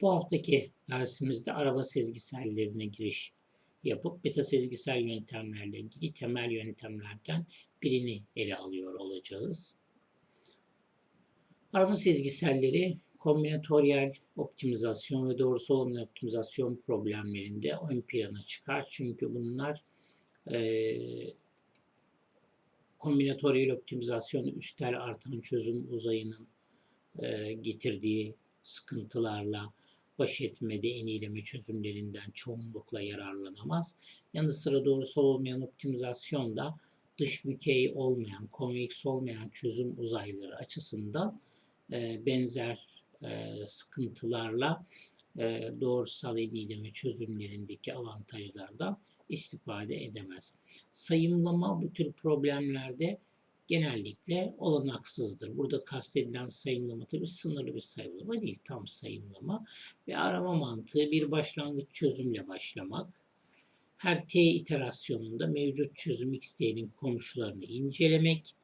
Bu haftaki dersimizde araba sezgisellerine giriş yapıp beta sezgisel yöntemlerle ilgili temel yöntemlerden birini ele alıyor olacağız. Arama sezgiselleri kombinatöryel optimizasyon ve doğrusu olmayan optimizasyon problemlerinde ön plana çıkar. Çünkü bunlar eee kombinatöryel optimizasyon üstel artan çözüm uzayının e, getirdiği sıkıntılarla baş etmede en iyileme çözümlerinden çoğunlukla yararlanamaz. Yanı sıra doğrusu olmayan optimizasyon da dış bükey olmayan, konveks olmayan çözüm uzayları açısından e, benzer e, sıkıntılarla e, doğrusal en iyileme çözümlerindeki avantajlardan istifade edemez. Sayımlama bu tür problemlerde genellikle olanaksızdır. Burada kastedilen sayımlama tabi sınırlı bir sayımlama değil, tam sayımlama ve arama mantığı bir başlangıç çözümle başlamak. Her t iterasyonunda mevcut çözüm xt'nin komşularını incelemek,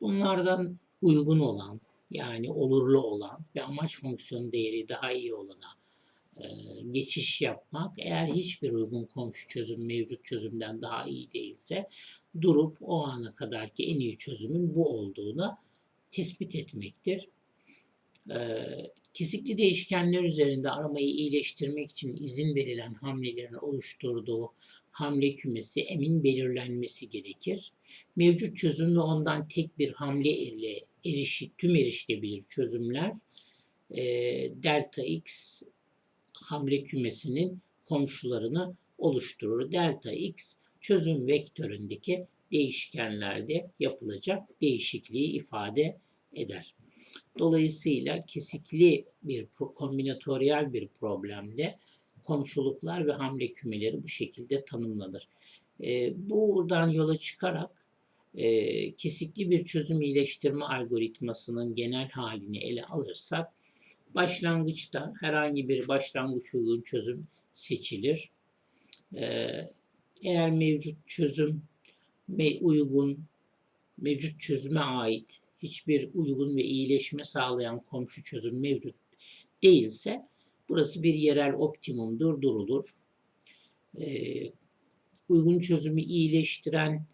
bunlardan uygun olan yani olurlu olan ve amaç fonksiyon değeri daha iyi olana geçiş yapmak eğer hiçbir uygun komşu çözüm mevcut çözümden daha iyi değilse durup o ana kadarki en iyi çözümün bu olduğunu tespit etmektir. E, kesikli değişkenler üzerinde aramayı iyileştirmek için izin verilen hamlelerin oluşturduğu hamle kümesi emin belirlenmesi gerekir. Mevcut çözüm ve ondan tek bir hamle ile erişi, tüm erişilebilir çözümler e, delta x hamle kümesinin komşularını oluşturur. Delta x çözüm vektöründeki değişkenlerde yapılacak değişikliği ifade eder. Dolayısıyla kesikli bir kombinatöryel bir problemde komşuluklar ve hamle kümeleri bu şekilde tanımlanır. E, buradan yola çıkarak e, kesikli bir çözüm iyileştirme algoritmasının genel halini ele alırsak Başlangıçta herhangi bir başlangıç uygun çözüm seçilir. Ee, eğer mevcut çözüm ve uygun, mevcut çözüme ait hiçbir uygun ve iyileşme sağlayan komşu çözüm mevcut değilse burası bir yerel optimumdur, durulur. Ee, uygun çözümü iyileştiren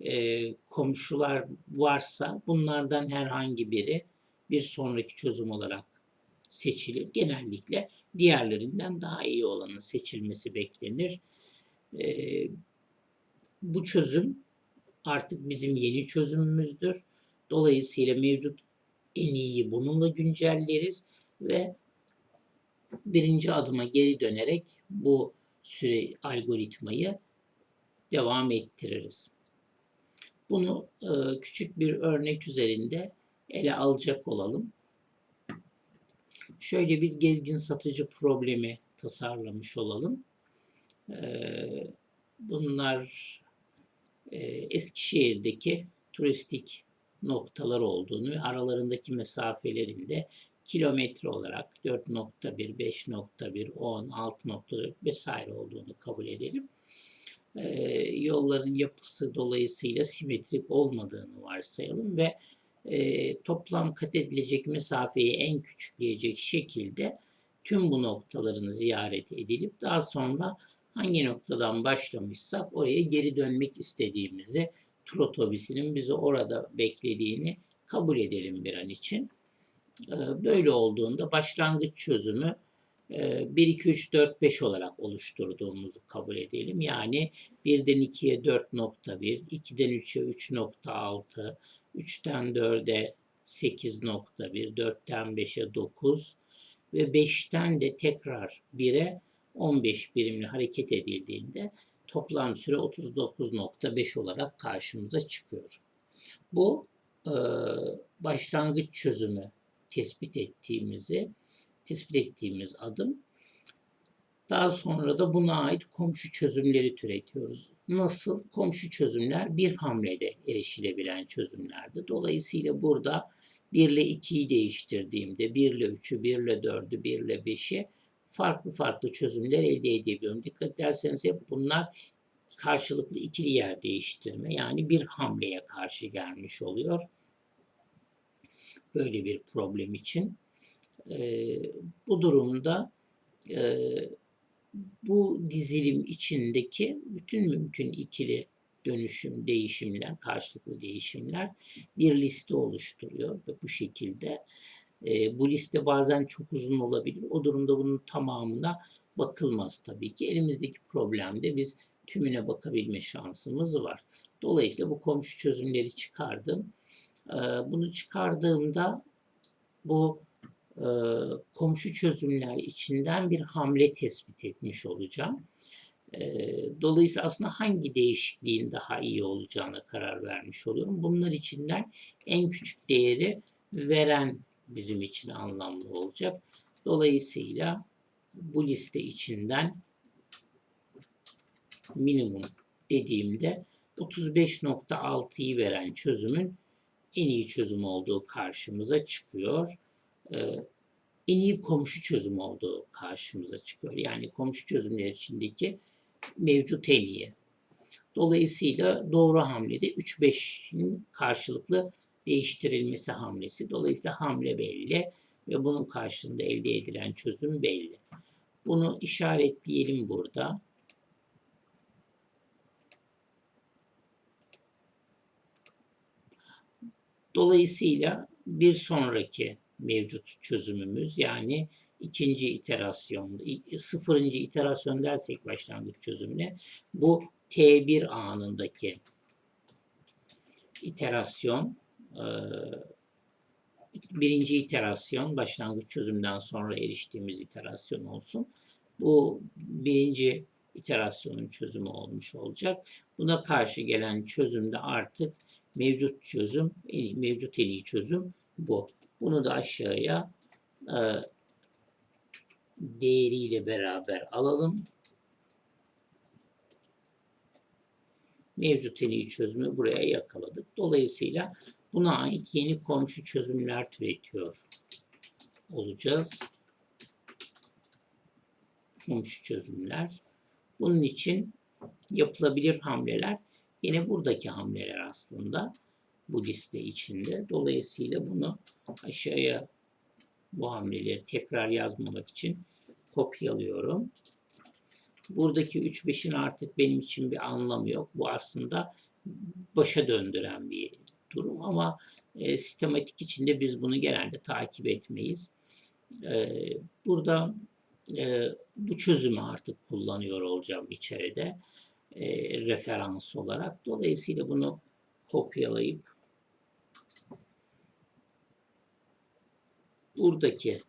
e, komşular varsa bunlardan herhangi biri bir sonraki çözüm olarak seçilir. Genellikle diğerlerinden daha iyi olanın seçilmesi beklenir. Ee, bu çözüm artık bizim yeni çözümümüzdür. Dolayısıyla mevcut en iyiyi bununla güncelleriz ve birinci adıma geri dönerek bu süre algoritmayı devam ettiririz. Bunu e, küçük bir örnek üzerinde ele alacak olalım şöyle bir gezgin satıcı problemi tasarlamış olalım. Ee, bunlar e, Eskişehir'deki turistik noktalar olduğunu ve aralarındaki mesafelerin de kilometre olarak 4.1, 5.1, 10, 6.4 vesaire olduğunu kabul edelim. Ee, yolların yapısı dolayısıyla simetrik olmadığını varsayalım ve e, toplam kat edilecek mesafeyi en küçükleyecek şekilde tüm bu noktaların ziyaret edilip daha sonra hangi noktadan başlamışsak oraya geri dönmek istediğimizi tur otobüsünün bizi orada beklediğini kabul edelim bir an için. Böyle olduğunda başlangıç çözümü 1, 2, 3, 4, 5 olarak oluşturduğumuzu kabul edelim. Yani 1'den 2'ye 4.1, 2'den 3'e 3.6, 3'ten 4'e 8.1, 4'ten 5'e 9 ve 5'ten de tekrar 1'e 15 birimli hareket edildiğinde toplam süre 39.5 olarak karşımıza çıkıyor. Bu e, başlangıç çözümü tespit ettiğimizi tespit ettiğimiz adım. Daha sonra da buna ait komşu çözümleri türetiyoruz. Nasıl? Komşu çözümler bir hamlede erişilebilen çözümlerdi. Dolayısıyla burada 1 ile 2'yi değiştirdiğimde 1 ile 3'ü, 1 ile 4'ü, 1 ile 5'i farklı farklı çözümler elde edebiliyorum. Dikkat ederseniz hep bunlar karşılıklı ikili yer değiştirme yani bir hamleye karşı gelmiş oluyor. Böyle bir problem için. E, bu durumda e, bu dizilim içindeki bütün mümkün ikili dönüşüm, değişimler, karşılıklı değişimler bir liste oluşturuyor ve bu şekilde e, bu liste bazen çok uzun olabilir. O durumda bunun tamamına bakılmaz tabii ki. Elimizdeki problemde biz tümüne bakabilme şansımız var. Dolayısıyla bu komşu çözümleri çıkardım. E, bunu çıkardığımda bu e, komşu çözümler içinden bir hamle tespit etmiş olacağım. E, dolayısıyla aslında hangi değişikliğin daha iyi olacağına karar vermiş oluyorum. Bunlar içinden en küçük değeri veren bizim için anlamlı olacak. Dolayısıyla bu liste içinden minimum dediğimde 35.6'yı veren çözümün en iyi çözüm olduğu karşımıza çıkıyor. Ee, en iyi komşu çözüm olduğu karşımıza çıkıyor. Yani komşu çözümler içindeki mevcut en iyi. Dolayısıyla doğru hamlede 3-5'in karşılıklı değiştirilmesi hamlesi. Dolayısıyla hamle belli ve bunun karşılığında elde edilen çözüm belli. Bunu işaretleyelim burada. Dolayısıyla bir sonraki mevcut çözümümüz yani ikinci iterasyon, sıfırıncı iterasyon dersek başlangıç çözümüne bu T1 anındaki iterasyon birinci iterasyon başlangıç çözümden sonra eriştiğimiz iterasyon olsun. Bu birinci iterasyonun çözümü olmuş olacak. Buna karşı gelen çözümde artık mevcut çözüm, mevcut en iyi çözüm bu. Bunu da aşağıya e, değeriyle beraber alalım. Mevcut en iyi çözümü buraya yakaladık. Dolayısıyla buna ait yeni komşu çözümler türetiyor olacağız. Komşu çözümler. Bunun için yapılabilir hamleler yine buradaki hamleler aslında bu liste içinde. Dolayısıyla bunu aşağıya bu hamleleri tekrar yazmamak için kopyalıyorum. Buradaki 3-5'in artık benim için bir anlamı yok. Bu aslında başa döndüren bir durum ama e, sistematik içinde biz bunu genelde takip etmeyiz. E, burada e, bu çözümü artık kullanıyor olacağım içeride e, referans olarak. Dolayısıyla bunu kopyalayıp buradaki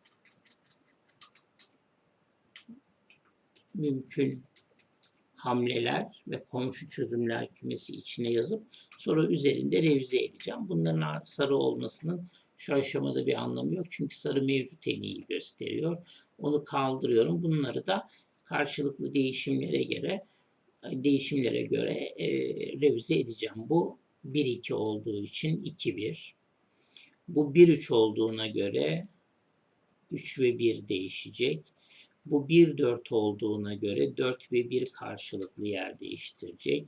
mümkün hamleler ve komşu çözümler kümesi içine yazıp sonra üzerinde revize edeceğim. Bunların sarı olmasının şu aşamada bir anlamı yok. Çünkü sarı mevcut en iyi gösteriyor. Onu kaldırıyorum. Bunları da karşılıklı değişimlere göre değişimlere göre e, revize edeceğim. Bu 1-2 olduğu için 2-1. Bu 1-3 olduğuna göre 3 ve 1 değişecek. Bu 1-4 olduğuna göre 4 ve 1 karşılıklı yer değiştirecek.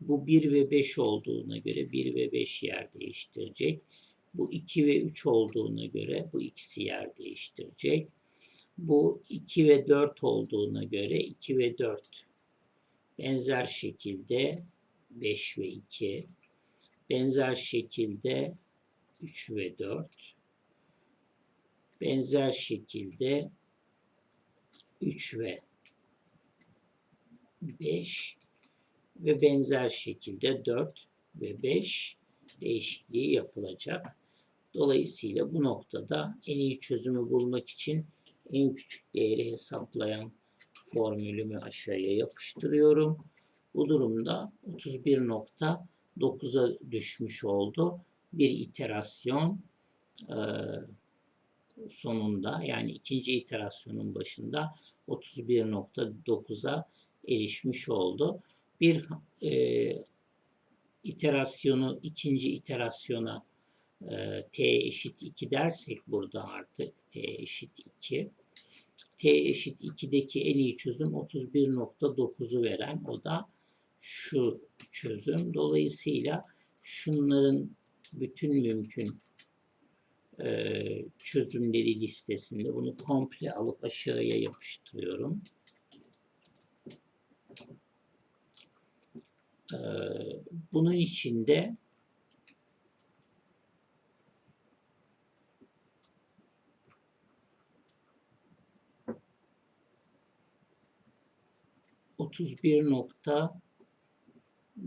Bu 1 ve 5 olduğuna göre 1 ve 5 yer değiştirecek. Bu 2 ve 3 olduğuna göre bu ikisi yer değiştirecek. Bu 2 ve 4 olduğuna göre 2 ve 4 benzer şekilde 5 ve 2 benzer şekilde 3 ve 4 benzer şekilde 3 ve 5 ve benzer şekilde 4 ve 5 değişikliği yapılacak. Dolayısıyla bu noktada en iyi çözümü bulmak için en küçük değeri hesaplayan formülümü aşağıya yapıştırıyorum. Bu durumda 31.9'a düşmüş oldu. Bir iterasyon sonunda yani ikinci iterasyonun başında 31.9'a erişmiş oldu. Bir e, iterasyonu ikinci iterasyona e, t eşit 2 dersek burada artık t eşit 2 t eşit 2'deki en iyi çözüm 31.9'u veren o da şu çözüm. Dolayısıyla şunların bütün mümkün e, çözümleri listesinde bunu komple alıp aşağıya yapıştırıyorum. E, bunun içinde nokta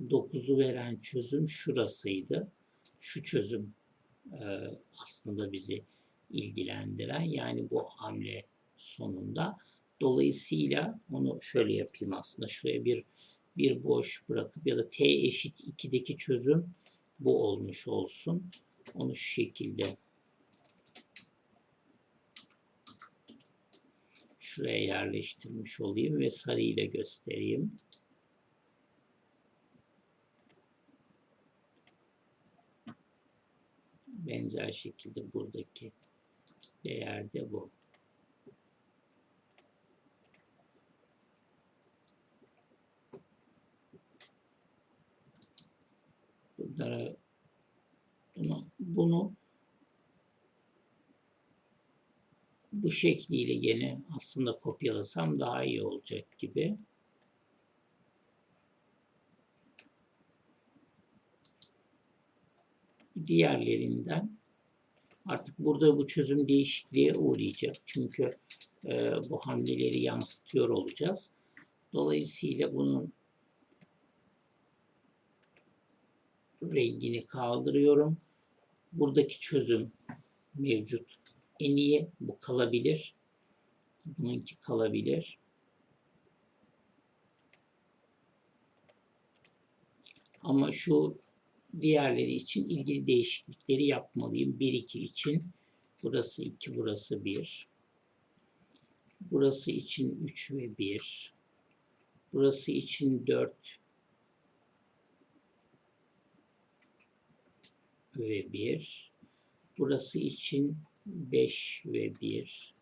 9'u veren çözüm şurasıydı. Şu çözüm e, aslında bizi ilgilendiren yani bu hamle sonunda. Dolayısıyla onu şöyle yapayım aslında. Şuraya bir bir boş bırakıp ya da t eşit 2'deki çözüm bu olmuş olsun. Onu şu şekilde şuraya yerleştirmiş olayım ve sarı ile göstereyim. Benzer şekilde buradaki değer de bu. Bunlara bunu, bunu bu şekliyle yine aslında kopyalasam daha iyi olacak gibi. Diğerlerinden artık burada bu çözüm değişikliğe uğrayacak. Çünkü e, bu hamleleri yansıtıyor olacağız. Dolayısıyla bunun rengini kaldırıyorum. Buradaki çözüm mevcut. En iyi bu kalabilir. Bununki kalabilir. Ama şu diğerleri için ilgili değişiklikleri yapmalıyım. 1 2 için burası 2 burası 1. Burası için 3 ve 1. Burası için 4 ve 1. Burası için 5 ve 1.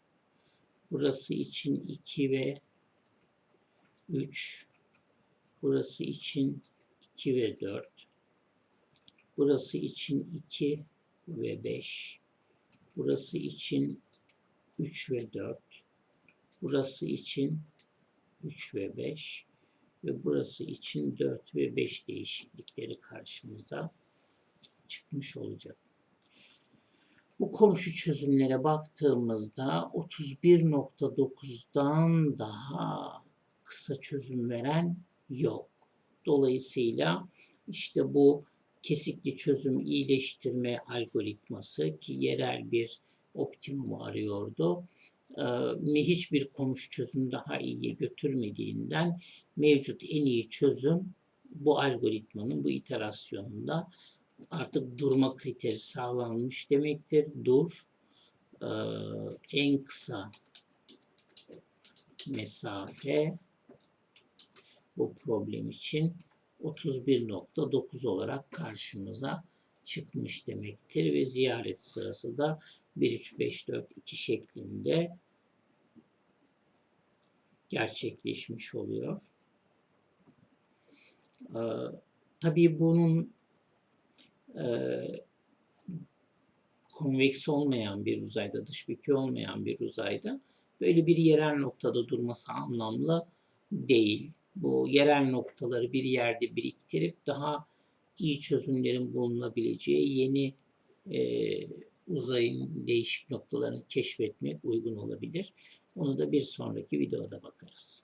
Burası için 2 ve 3. Burası için 2 ve 4. Burası için 2 ve 5. Burası için 3 ve 4. Burası için 3 ve 5 ve burası için 4 ve 5 değişiklikleri karşımıza çıkmış olacak. Bu komşu çözümlere baktığımızda 31.9'dan daha kısa çözüm veren yok. Dolayısıyla işte bu kesikli çözüm iyileştirme algoritması ki yerel bir optimum arıyordu. Ee, hiçbir komşu çözüm daha iyiye götürmediğinden mevcut en iyi çözüm bu algoritmanın bu iterasyonunda artık durma kriteri sağlanmış demektir. Dur ee, en kısa mesafe bu problem için 31.9 olarak karşımıza çıkmış demektir ve ziyaret sırası da 1 3 5 4 2 şeklinde gerçekleşmiş oluyor. Ee, tabii bunun e, konveks olmayan bir uzayda, dış bükü olmayan bir uzayda böyle bir yerel noktada durması anlamlı değil bu yerel noktaları bir yerde biriktirip daha iyi çözümlerin bulunabileceği yeni e, uzayın değişik noktalarını keşfetmek uygun olabilir. Onu da bir sonraki videoda bakarız.